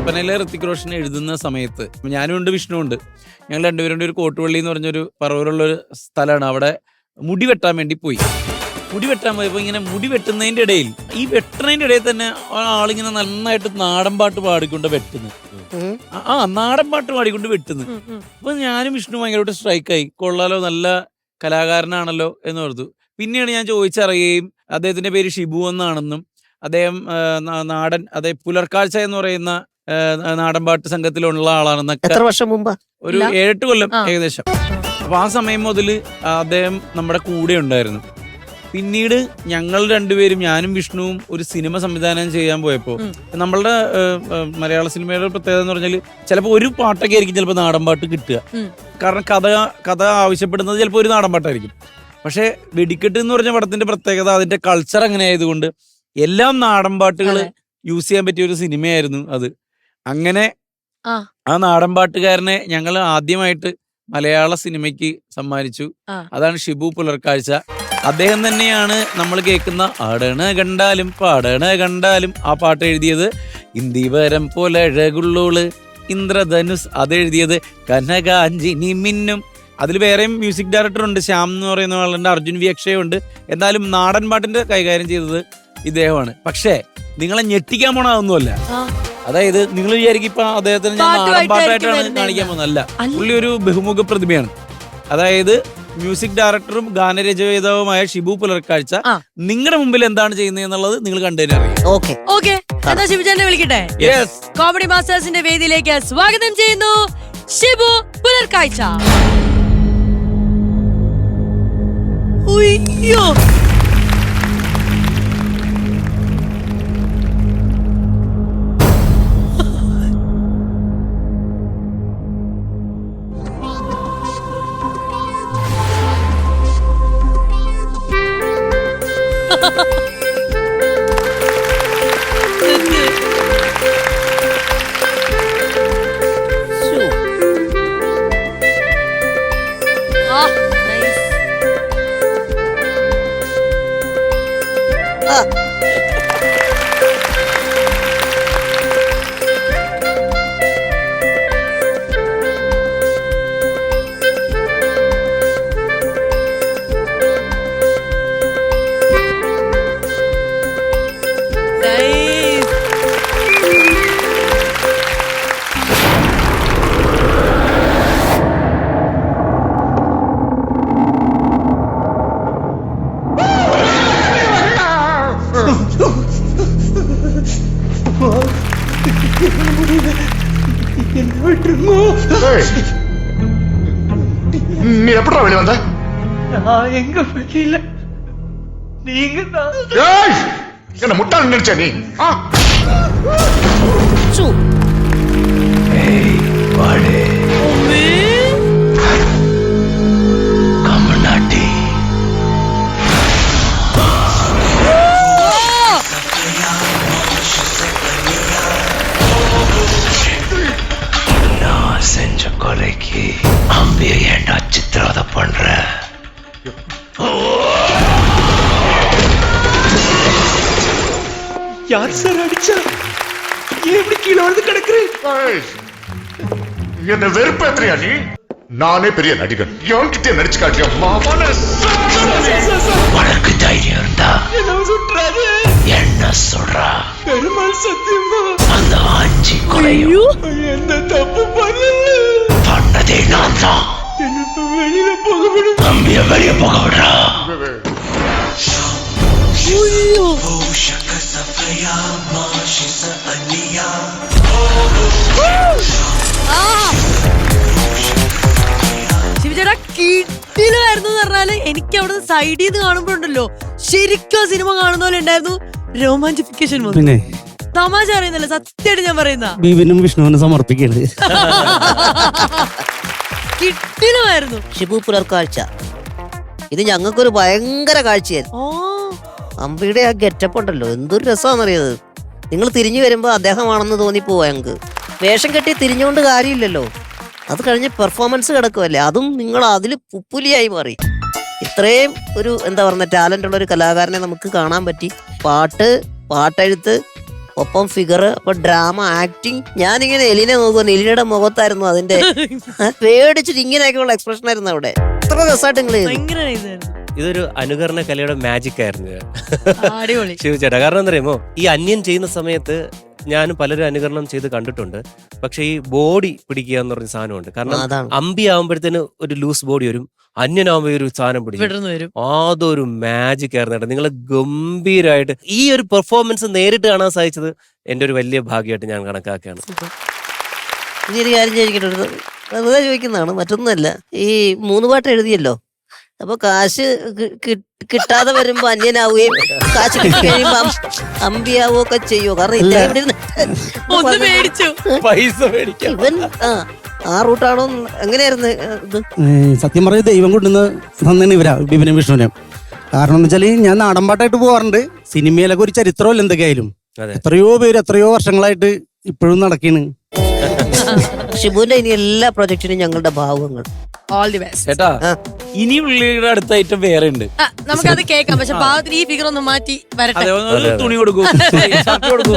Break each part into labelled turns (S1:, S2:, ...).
S1: കട്ടപ്പനയിലെ ഋത്തിക് റോഷൻ എഴുതുന്ന സമയത്ത് ഞാനും ഉണ്ട് വിഷ്ണു ഉണ്ട്. ഞങ്ങൾ രണ്ടുപേരും ഒരു കോട്ടുപള്ളി എന്ന് പറഞ്ഞൊരു പറവൂരുള്ള ഒരു സ്ഥലമാണ്. അവിടെ മുടി വെട്ടാൻ വേണ്ടി പോയി. മുടി വെട്ടാൻ പോയപ്പോൾ ഇങ്ങനെ മുടി വെട്ടുന്നതിന്റെ ഇടയിൽ ഈ വെട്ടുന്നതിന്റെ ഇടയിൽ തന്നെ ആളിങ്ങനെ നന്നായിട്ട് നാടൻ പാട്ട് പാടിക്കൊണ്ട് വെട്ടുന്നു ആ- ആ നാടൻ പാട്ട് പാടിക്കൊണ്ട് വെട്ടുന്നു അപ്പൊ ഞാനും വിഷ്ണു ഭയങ്കരമായിട്ട് സ്ട്രൈക്കായി. കൊള്ളാലോ നല്ല കലാകാരനാണല്ലോ എന്ന് ഓർത്തു. പിന്നീട് ഞാൻ ചോദിച്ചറിയുകയും അദ്ദേഹത്തിന്റെ പേര് ഷിബു എന്നാണെന്നും അദ്ദേഹം നാടൻ അതെ പുലർക്കാഴ്ച എന്ന് പറയുന്ന ആ, നാടൻ പാട്ട് സംഘത്തിലുള്ള ആളാണെന്നൊക്കെ
S2: എത്ര വർഷം മുമ്പ്?
S1: ഒരു. ഏഴെട്ട് കൊല്ലം ഏകദേശം. അപ്പൊ ആ സമയം മുതൽ അദ്ദേഹം നമ്മുടെ കൂടെ ഉണ്ടായിരുന്നു. പിന്നീട് ഞങ്ങൾ രണ്ടുപേരും ഞാനും വിഷ്ണുവും ഒരു സിനിമ സംവിധാനം ചെയ്യാൻ പോയപ്പോൾ. നമ്മളുടെ മലയാള സിനിമയുടെ പ്രത്യേകത എന്ന് പറഞ്ഞാൽ ചിലപ്പോൾ ഒരു പാട്ടൊക്കെ ആയിരിക്കും ചിലപ്പോൾ നാടൻ പാട്ട് കിട്ടുക. കാരണം കഥ കഥ ആവശ്യപ്പെടുന്നത് ചിലപ്പോൾ ഒരു നാടൻ പാട്ടായിരിക്കും. പക്ഷെ വെടിക്കെട്ട് എന്ന് പറഞ്ഞ പടത്തിന്റെ പ്രത്യേകത അതിന്റെ കൾച്ചർ അങ്ങനെ ആയതുകൊണ്ട് എല്ലാം നാടൻ പാട്ടുകൾ യൂസ് ചെയ്യാൻ പറ്റിയ ഒരു സിനിമയായിരുന്നു അത്. അങ്ങനെ
S3: ആ.
S1: നാടൻപാട്ടുകാരനെ നാടൻ പാട്ടുകാരനെ ഞങ്ങൾ ആദ്യമായിട്ട് മലയാള സിനിമയ്ക്ക് സമ്മാനിച്ചു. അതാണ് ഷിബു പുലർക്കാഴ്ച. അദ്ദേഹം തന്നെയാണ് നമ്മൾ കേൾക്കുന്ന ആടണ കണ്ടാലും പാടണ കണ്ടാലും ആ പാട്ട് എഴുതിയത്. ഇന്ദിവരം പോലെ അഴകുള്ളോൾ ഇന്ദ്രധനുസ് അതെഴുതിയത് കനകാഞ്ചിനി മിന്നും. അതിൽ വേറെയും മ്യൂസിക് ഡയറക്ടർ ഉണ്ട്. ശ്യാം എന്ന് പറയുന്ന ആളുണ്ട്. അർജുൻ വി അക്ഷയുണ്ട് എന്നാലും നാടൻ പാട്ടിന്റെ കൈകാര്യം ചെയ്തത് ഇദ്ദേഹമാണ്. പക്ഷേ നിങ്ങളെ ഞെട്ടിക്കാൻ പോണ അതൊന്നുമല്ല.
S3: ആ.
S1: അതായത് നിങ്ങൾ വിചാരിക്കും ഇപ്പൊ അദ്ദേഹത്തിന് ഞാൻ നാടൻ പാട്ടായിട്ടാണ് കാണിക്കാൻ പോകുന്നതല്ല
S3: അല്ല.
S1: പുള്ളി ഒരു ബഹുമുഖ പ്രതിഭയാണ്. അതായത് മ്യൂസിക് ഡയറക്ടറും ഗാനരചയിതാവുമായ ഷിബു പുലർക്കാഴ്ച നിങ്ങളുടെ മുമ്പിൽ എന്താണ് ചെയ്യുന്നത് എന്നുള്ളത് നിങ്ങൾ കണ്ടുതന്നെ അറിയാം.
S2: ഓക്കെ.
S3: ഓക്കെ. എന്നാ ശിവചാനെ വിളിക്കട്ടെ?
S1: യെസ്
S3: കോമഡി മാസ്റ്റേഴ്സിന്റെ വേദിയിലേക്ക് സ്വാഗതം ചെയ്യുന്നു ഷിബു പുലർക്കാഴ്ച. ഉയ്യോ
S4: நான் எங்க வெளியில? நீங்க தான்
S5: என்ன முட்டாள் நினைச்ச நீ? ஆ?
S4: யார் சார் அடிச்சா? ஏன் இப்படி கீழே வந்து கிடக்குறேன்.
S5: என்ன வெறுப்பேத்துறியா நீ? நானே பெரிய நடிகன். என்கிட்ட நடிச்சு காட்டியா மாமான?
S4: உனக்கு தைரியம் இருந்தா
S3: என்ன சுற்றாரு
S4: என்ன சொல்றா?
S3: பெருமாள் சத்தியமா?
S4: அந்த அஞ்சு கொலையும்
S3: எந்த தப்பு பண்ணல.
S4: பண்ணதே நான் தான்
S3: எனக்கு வெளியில போக விடும்
S4: அம்பிய வெளிய போக விடுறா.
S3: എനിക്ക് അവിടെ സൈഡിൽ നിന്ന് കാണുമ്പോഴുണ്ടല്ലോ ശരിക്കും സിനിമ കാണുന്ന പോലെ ഉണ്ടായിരുന്നു രോമാഞ്ചിഫിക്കേഷൻ
S6: പിന്നെ?
S3: തമാശ അറിയുന്നില്ല സത്യമായിട്ട് ഞാൻ പറയുന്ന
S6: ബീവിനും വിഷ്ണുവിനും സമർപ്പിക്കരുത്
S3: കിട്ടിലുമായിരുന്നു
S2: ഷിബു പുലർക്കാഴ്ച. ഇത് ഞങ്ങൾക്കൊരു ഭയങ്കര കാഴ്ചയായിരുന്നു.
S3: ഓ
S2: അമ്പിയുടെ ആ ഗെറ്റപ്പ് ഉണ്ടല്ലോ എന്തൊരു രസമാണെന്നറിയത് നിങ്ങൾ തിരിഞ്ഞു വരുമ്പോൾ അദ്ദേഹമാണെന്ന് തോന്നിപ്പോവാ ഞങ്ങൾക്ക് വേഷം കെട്ടി തിരിഞ്ഞുകൊണ്ട് കാര്യമില്ലല്ലോ. അത് കഴിഞ്ഞ് പെർഫോമൻസ് കിടക്കുമല്ലേ അതും നിങ്ങൾ അതിൽ പുപ്പുലിയായി മാറി. ഇത്രയും ഒരു എന്താ പറയുക ടാലന്റ് ഉള്ള ഒരു കലാകാരനെ നമുക്ക് കാണാൻ പറ്റി. പാട്ട് പാട്ടെഴുത്ത് ഒപ്പം ഫിഗർ അപ്പൊ ഡ്രാമ ആക്ടിങ് ഞാനിങ്ങനെ എലിനെ നോക്കുന്നു എലിനയുടെ മുഖത്തായിരുന്നു അതിന്റെ പേടിച്ചിട്ട് ഇങ്ങനെയൊക്കെയുള്ള എക്സ്പ്രഷൻ ആയിരുന്നു അവിടെ. എത്ര രസമായിട്ട് നിങ്ങൾ
S7: ഇതൊരു അനുകരണ കലയുടെ മാജിക് ആയിരുന്നു ചേട്ടാ കാരണം എന്താ അറിയുമോ? ഈ അന്യൻ ചെയ്യുന്ന സമയത്ത് ഞാനും പലരും അനുകരണം ചെയ്ത് കണ്ടിട്ടുണ്ട്. പക്ഷെ ഈ ബോഡി പിടിക്കുക എന്ന് പറഞ്ഞ സാധനമുണ്ട്. കാരണം അമ്പി ആവുമ്പോഴത്തേന് ഒരു ലൂസ് ബോഡി വരും. അന്യനാവുമ്പോ ഒരു സാധനം പിടിക്കും. അതൊരു മാജിക് ആയിരുന്നു കേട്ടോ. നിങ്ങൾ ഗംഭീരമായിട്ട് ഈ ഒരു പെർഫോമൻസ് നേരിട്ട് കാണാൻ സാധിച്ചത് എന്റെ ഒരു വലിയ ഭാഗ്യമായിട്ട് ഞാൻ കണക്കാക്കുകയാണ്.
S2: ഇനി ഒരു കാര്യം ചോദിക്കട്ടെ? വെറുതെ ചോദിക്കുന്നതാണ്. മറ്റൊന്നുമല്ല. ഈ മൂന്ന് പാട്ട് എഴുതിയല്ലോ? അപ്പൊ കാശ് കിട്ടാതെ വരുമ്പോ അന്യനാവുകയും കാശ് കഴിയുമ്പോ അമ്പിയാവുകയും ഒക്കെ ചെയ്യുമോ കാരണം
S1: പൈസ
S2: ഇവൻ ആ ആ റൂട്ടാണോ? എങ്ങനെയായിരുന്നു ഇത്?
S6: സത്യം പറഞ്ഞ ദൈവം കൊണ്ടുവന്ന് തന്നെയാണ് ഇവരാ ബിപിനും വിഷ്ണുവിനെ. കാരണം എന്ന് വെച്ചാൽ ഞാൻ നാടൻപാട്ടായിട്ട് പോകാറുണ്ട് സിനിമയിലൊക്കെ ഒരു ചരിത്രമല്ല എന്തൊക്കെയായാലും. എത്രയോ പേര് എത്രയോ വർഷങ്ങളായിട്ട് ഇപ്പോഴും നടക്കുന്നു
S2: ഷിബുവിന്റെ ഇനി എല്ലാ പ്രൊജക്ടിനും ഞങ്ങളുടെ ഭാവങ്ങൾ
S3: ഓൾ ദി ബെസ്റ്റ്.
S1: ഇനി പുള്ളിയുടെ അടുത്ത ഐറ്റം വേറെ ഉണ്ട്.
S3: നമുക്കത് കേൾക്കാം. പക്ഷെ പാവത്തിന് ഈ ഫിഗർ ഒന്ന് മാറ്റി വരട്ടെ.
S1: അതെ ഒന്ന്
S7: അതെ.
S1: തുണി കൊടുക്കും. ഷർട്ട് കൊടുക്കൂ.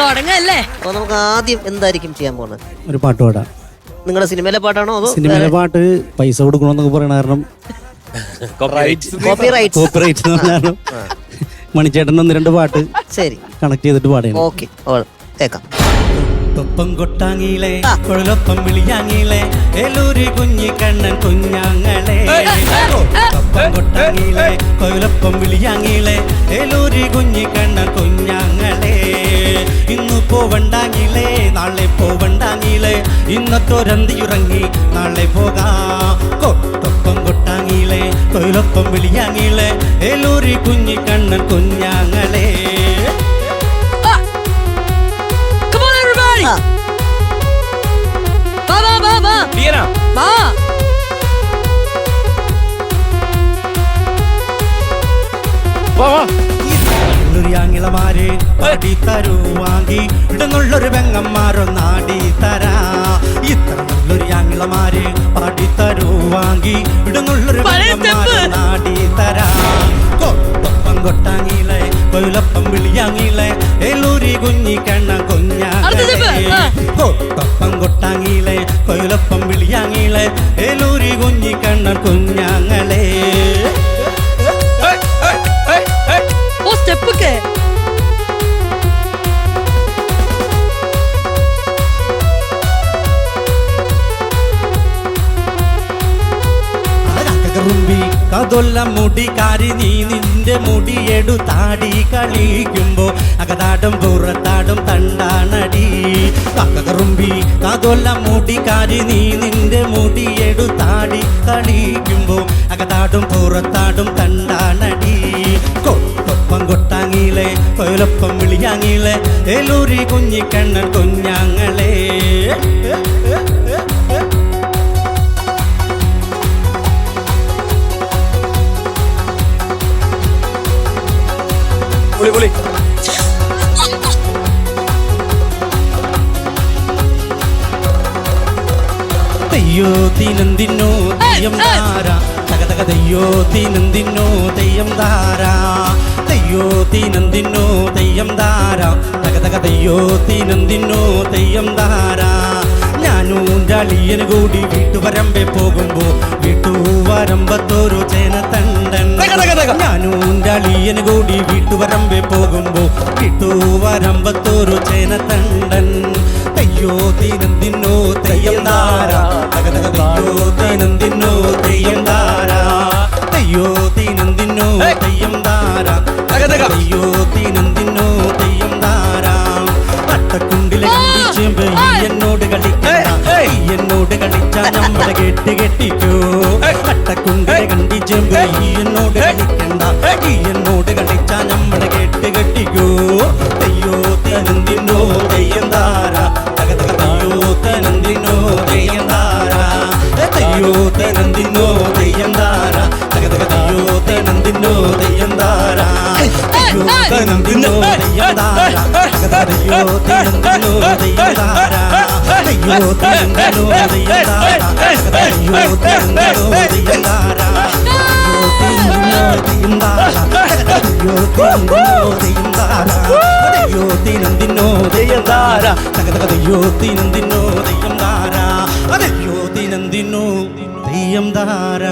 S3: തുടങ്ങല്ലേ?
S2: അപ്പൊ നമുക്ക് ആദ്യം എന്തായിരിക്കും ചെയ്യാൻ പോകുന്നത്
S6: ഒരു പാട്ട് പാടാം.
S2: നിങ്ങളുടെ സിനിമയിലെ പാട്ടാണോ അതോ
S6: സിനിമയിലെ പാട്ട് പൈസ കൊടുക്കണമെന്നൊക്കെ പറയണ കാരണം
S2: കോപ്പി റൈറ്റ്സ്
S6: കോപ്പറേറ്റ് എന്ന് പറഞ്ഞ കാരണം മണിച്ചേട്ടൻ ഒന്ന് രണ്ട് പാട്ട്
S2: ശരി.
S6: കണക്ട് ചെയ്തിട്ട് പാടുകയാണ്
S2: ഓക്കെ കേക്കാം
S6: ഒപ്പം കൊട്ടാങ്ങിയിലെ കുഴലൊപ്പം വിളിയാങ്ങിയിലെ ഏലൂരി കുഞ്ഞി കണ്ണൻ കുഞ്ഞാങ്ങളെ. ഒപ്പം കൊട്ടാങ്ങിയിലെ കൊയിലൊപ്പം വിളിയാങ്ങിയിലെ ഏലൂരി കുഞ്ഞി കണ്ണൻ കുഞ്ഞാങ്ങളെ. ഇന്ന് പോവണ്ടാങ്ങിയിലെ നാളെ പോവണ്ടാങ്ങിയിലെ ഇന്നത്തൊരന്തിയുറങ്ങി നാളെ പോകാം. കൊട്ടൊപ്പം കൊട്ടാങ്ങിയിലെ കൊയിലൊപ്പം വിളിയാങ്ങിയിലെ ഏലൂരി കുഞ്ഞി കണ്ണൻ കുഞ്ഞാങ്ങളെ.
S3: വാ വാ വാ വാ.
S1: ലിയന
S3: വാ.
S1: വാ വാ. ിളമാരെ
S6: പാടി തരുവാങ്കി ഇടുന്നുള്ളൊരു പെങ്ങന്മാരോ നാടി തരാ. ഇത്ര നല്ലൊരു ആംഗിളമാരെ പാടി വാങ്ങി. ഇടുന്നുള്ളൊരു നാടി തരാ. കൊട്ടൊപ്പം കൊട്ടാങ്ങിയിലെ കൊയിലപ്പം വിളിയാങ്ങിയിലെ ഏലൂരി കുഞ്ഞി കൊട്ടൊപ്പം കൊട്ടാങ്ങിയിലെ കൊയിലപ്പം വിളിയാങ്ങിയിലെ ഏലൂരി കുഞ്ഞി കുഞ്ഞാങ്ങളേ
S3: കുഞ്ഞാങ്ങളെ.
S6: കറുമ്പി മുടിക്കാരി നീ നിന്റെ മുടിയെടു മുടിയെടുത്താടി കളിക്കുമ്പോ അകതാടും പുറത്താടും തണ്ടാണടി. കറുമ്പി കാതൊല്ല മുടിക്കാരി നീ നിന്റെ മുടിയെടു മുടിയെടുത്താടി കളിക്കുമ്പോ അകതാടും പുറത്താടും തണ്ടാണടി. കൊപ്പം കൊട്ടാങ്ങിയിലെ കൊയിലൊപ്പം വിളിയാങ്ങിയിലെ എലൂരി കുഞ്ഞിക്കണ്ണൻ കുഞ്ഞാങ്ങളെ. തെയ്യോ തിനന്തിന്നോ തെയ്യം ധാരാ. തെയ്യോ തിനന്തിന്നോ തെയ്യം ധാരാ. തക തക തെയ്യോ തിനന്തിന്നോ തെയ്യം ധാരാ. ഞാനും അളിയന് കൂടി വീട്ടുവരമ്പെ പോകുമ്പോ വീട്ടുവരമ്പത്തൊരു ചേനത്തണ്ടൻ. ഞാനും അളിയന് കൂടി വീട്ടുവരമ്പെ പോകുമ്പോ വീട്ടുവരമ്പത്തൊരു ചേനത്തണ്ടൻ. തെയ്യോ തെയ്യം താര. തെയ്യോ തീനന്തിന്നോ തെയ്യം താര തെയ്യോ തീനന്തിന്നോ തെയ്യം താര.
S1: തകതക.
S6: തെയ്യോ തീനന്തിന്നോ തെയ്യം താര. അട്ടക്കുണ്ടിലെ കണ്ടിച്ചേമ്പ് ഈ എന്നോട് എന്നോട് കളിച്ചാ നമ്മളെ കെട്ടി കെട്ടിക്കോ. അട്ടക്കുണ്ടിലെ തീനന്തിന്നോ തെയ്യം താര? തകതക തെയ്യോ തീനന്തിന്നോ തെയ്യം താര? തെയ്യോ തീനന്തിന്നോ തെയ്യം താര? തകതക തെയ്യോ തീനന്തിന്നോ തെയ്യം താര? തെയ്യോ തീനന്തിന്നോ തെയ്യം താര? തകതക തെയ്യോ തീനന്തിന്നോ തെയ്യം താര? തെയ്യോ തീനന്തിന്നോ തെയ്യം താര? ദിനം താര? തെയ്യം താര തക തക ധാര തകതകതയ്യോ തിനന്തിന്നോ തെയ്യം ധാര. അതയ്യോ തിനന്തിന്നോ തെയ്യം ധാര.